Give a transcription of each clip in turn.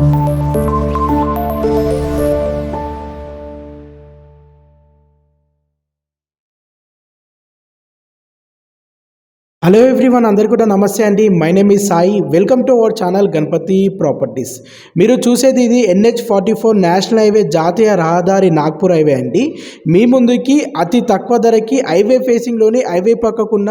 Thank you. Hello everyone అందరికీ కూడా నమస్తే అండి. My name is Sai welcome to our channel Ganapathi properties మీరు చూసేది ఇది NH forty four national highway జాతీయ రహదారి నాగ్పూర్ హైవే అండి. మీ ముందుకి అతి తక్కువ ధరకి హైవే ఫేసింగ్లోని హైవే పక్కకున్న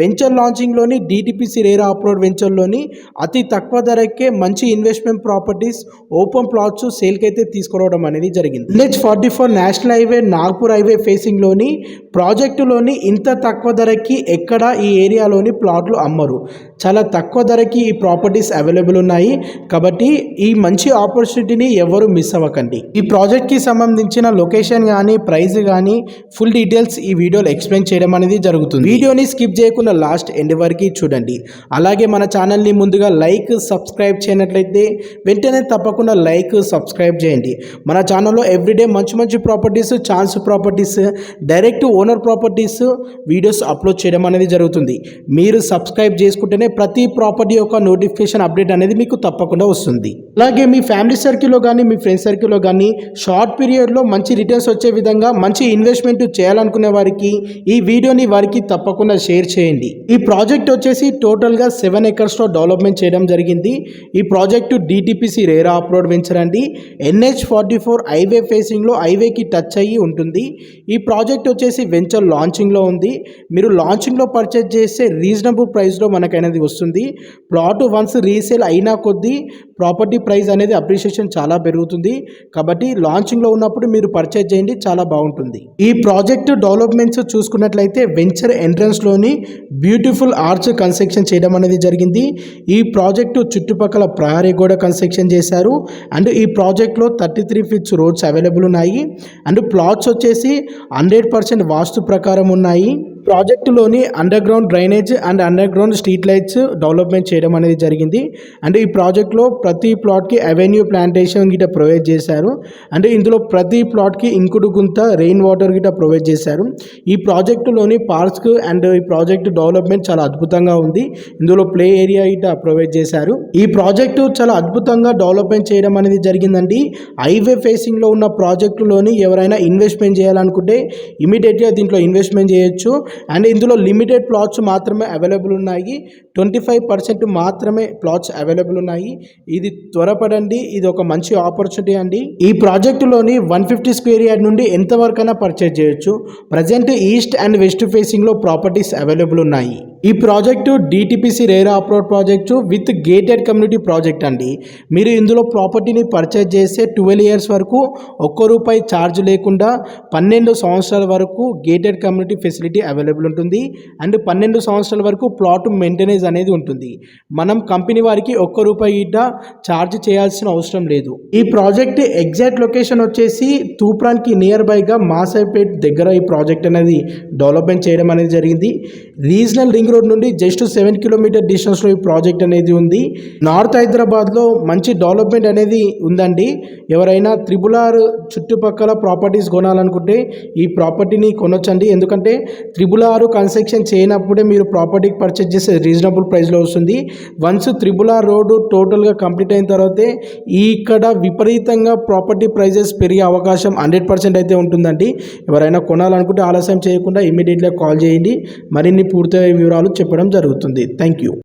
వెంచర్ లాంచింగ్లోని డిటిపిసి రేరా అప్రోడ్ వెంచర్లోని అతి తక్కువ ధరకే మంచి ఇన్వెస్ట్మెంట్ ప్రాపర్టీస్ ఓపెన్ ప్లాట్స్ సేల్కి అయితే తీసుకురావడం అనేది జరిగింది. NH forty four national highway Nagpur highway ఫేసింగ్లోని ప్రాజెక్టులోని ఇంత తక్కువ ధరకి ఎక్కడ ఈ ఏరియాలోని ప్లాట్లు అమ్మరు. చాలా తక్కువ ధరకి ఈ ప్రాపర్టీస్ అవైలబుల్ ఉన్నాయి. కాబట్టి ఈ మంచి ఆపర్చునిటీని ఎవరు మిస్ అవ్వకండి. ఈ ప్రాజెక్ట్కి సంబంధించిన లొకేషన్ కానీ ప్రైస్ కానీ ఫుల్ డీటెయిల్స్ ఈ వీడియోలో ఎక్స్ప్లెయిన్ చేయడం అనేది జరుగుతుంది. వీడియోని స్కిప్ చేయకుండా లాస్ట్ ఎండ్ వరకు చూడండి. అలాగే మన ఛానల్ని ముందుగా లైక్ సబ్స్క్రైబ్ చేయనట్లయితే వెంటనే తప్పకుండా లైక్ సబ్స్క్రైబ్ చేయండి. మన ఛానల్లో ఎవ్రీడే మంచి మంచి properties chance properties direct owner properties videos upload చేయడం అనేది జరుగుతుంది. మీరు సబ్స్క్రైబ్ చేసుకుంటేనే ప్రతి ప్రాపర్టీ యొక్క నోటిఫికేషన్ అప్డేట్ అనేది మీకు తప్పకుండా వస్తుంది. అలాగే మీ ఫ్యామిలీ సర్కిల్లో కానీ మీ ఫ్రెండ్స్ సర్కిల్లో కానీ షార్ట్ పీరియడ్లో మంచి రిటర్న్స్ వచ్చే విధంగా మంచి ఇన్వెస్ట్మెంట్ చేయాలనుకునే వారికి ఈ వీడియోని వారికి తప్పకుండా షేర్ చేయండి. ఈ ప్రాజెక్ట్ వచ్చేసి టోటల్గా సెవెన్ ఎకర్స్లో డెవలప్మెంట్ చేయడం జరిగింది. ఈ project DTPC RERA approved venture అండి ఎన్హెచ్ ఫార్టీ ఫోర్ హైవే ఫేసింగ్లో హైవేకి టచ్ అయ్యి ఉంటుంది. ఈ ప్రాజెక్ట్ వచ్చేసి వెంచర్ లాంచింగ్లో ఉంది. మీరు లాంచింగ్లో పర్చేజ్ చేస్తే రీజనబుల్ ప్రైస్లో మనకు అనేది వస్తుంది. ప్లాట్ వన్స్ రీసేల్ అయినా కొద్దీ ప్రాపర్టీ ప్రైస్ అనేది అప్రిషియేషన్ చాలా పెరుగుతుంది. కాబట్టి లాంచింగ్లో ఉన్నప్పుడు మీరు పర్చేజ్ చేయండి చాలా బాగుంటుంది. ఈ ప్రాజెక్ట్ డెవలప్మెంట్స్ చూసుకున్నట్లయితే వెంచర్ ఎంట్రన్స్లోని బ్యూటిఫుల్ ఆర్చ్ కన్స్ట్రక్షన్ చేయడం అనేది జరిగింది. ఈ ప్రాజెక్టు చుట్టుపక్కల ప్రహరీ గోడ కన్స్ట్రక్షన్ చేశారు. అండ్ ఈ ప్రాజెక్ట్లో thirty three feets roads available ఉన్నాయి. అండ్ ప్లాట్స్ వచ్చేసి హండ్రెడ్ పర్సెంట్ వాస్తు ప్రకారం ఉన్నాయి. ప్రాజెక్టులోని under ground drainage and under ground street lights development చేయడం అనేది జరిగింది. అండ్ ఈ ప్రాజెక్ట్లో ప్రతి ప్లాట్కి అవెన్యూ ప్లాంటేషన్ గిట ప్రొవైడ్ చేశారు. అంటే ఇందులో ప్రతి ప్లాట్కి ఇంకుడు గుంత రెయిన్ వాటర్ గిట ప్రొవైడ్ చేశారు. ఈ ప్రాజెక్టులోని పార్క్స్ అండ్ ఈ ప్రాజెక్ట్ డెవలప్మెంట్ చాలా అద్భుతంగా ఉంది. ఇందులో ప్లే ఏరియా గిట ప్రొవైడ్ చేశారు. ఈ ప్రాజెక్టు చాలా అద్భుతంగా డెవలప్మెంట్ చేయడం అనేది జరిగిందండి. హైవే ఫేసింగ్లో ఉన్న ప్రాజెక్టులోని ఎవరైనా ఇన్వెస్ట్మెంట్ చేయాలనుకుంటే ఇమీడియట్గా దీంట్లో ఇన్వెస్ట్మెంట్ చేయొచ్చు. అండ్ ఇందులో లిమిటెడ్ ప్లాట్స్ మాత్రమే అవైలబుల్ ఉన్నాయి. ట్వంటీ ఫైవ్ పర్సెంట్ మాత్రమే ప్లాట్స్ అవైలబుల్ ఉన్నాయి. ఇది త్వరపడండి ఇది ఒక మంచి ఆపర్చునిటీ అండి. ఈ ప్రాజెక్టులోని వన్ ఫిఫ్టీ స్క్వేర్ యార్డ్ నుండి ఎంతవరకైనా పర్చేజ్ చేయొచ్చు. ప్రజెంట్ ఈస్ట్ అండ్ వెస్ట్ ఫేసింగ్లో ప్రాపర్టీస్ అవైలబుల్ ఉన్నాయి. ఈ project DTPC RERA approved project with gated community project అండి. మీరు ఇందులో ప్రాపర్టీని పర్చేజ్ చేస్తే ట్వెల్వ్ ఇయర్స్ వరకు ఒక్క రూపాయి ఛార్జ్ లేకుండా పన్నెండు సంవత్సరాల వరకు గేటెడ్ కమ్యూనిటీ ఫెసిలిటీ అవైలబుల్ ఉంటుంది. అండ్ పన్నెండు సంవత్సరాల వరకు ప్లాట్ మెయింటెనెన్స్ అనేది ఉంటుంది. మనం కంపెనీ వారికి ఒక్క రూపాయి ఇట ఛార్జ్ చేయాల్సిన అవసరం లేదు. ఈ ప్రాజెక్ట్ ఎగ్జాక్ట్ లొకేషన్ వచ్చేసి తూప్రాన్కి నియర్ బైగా మాసాయిపేట్ దగ్గర ఈ ప్రాజెక్ట్ అనేది డెవలప్మెంట్ చేయడం అనేది జరిగింది. రీజనల్ రింగ్ రోడ్ నుండి జస్ట్ సెవెన్ కిలోమీటర్ డిస్టెన్స్లో ఈ ప్రాజెక్ట్ అనేది ఉంది. నార్త్ హైదరాబాద్లో మంచి డెవలప్మెంట్ అనేది ఉందండి. ఎవరైనా త్రిబుల్ ఆర్ చుట్టుపక్కల ప్రాపర్టీస్ కొనాలనుకుంటే ఈ ప్రాపర్టీని కొనొచ్చండి. ఎందుకంటే త్రిబుల్ ఆర్ కన్స్ట్రక్షన్ చేయనప్పుడే మీరు ప్రాపర్టీకి పర్చేజ్ చేసే రీజనబుల్ ప్రైస్లో వస్తుంది. వన్స్ త్రిబుల్ ఆర్ రోడ్డు టోటల్గా కంప్లీట్ అయిన తర్వాతే ఇక్కడ విపరీతంగా ప్రాపర్టీ ప్రైజెస్ పెరిగే అవకాశం హండ్రెడ్ పర్సెంట్ అయితే ఉంటుందండి. ఎవరైనా కొనాలనుకుంటే ఆలస్యం చేయకుండా ఇమీడియట్గా కాల్ చేయండి. మరిన్ని పూర్తి వివరాలు చెప్పడం జరుగుతుంది. Thank you.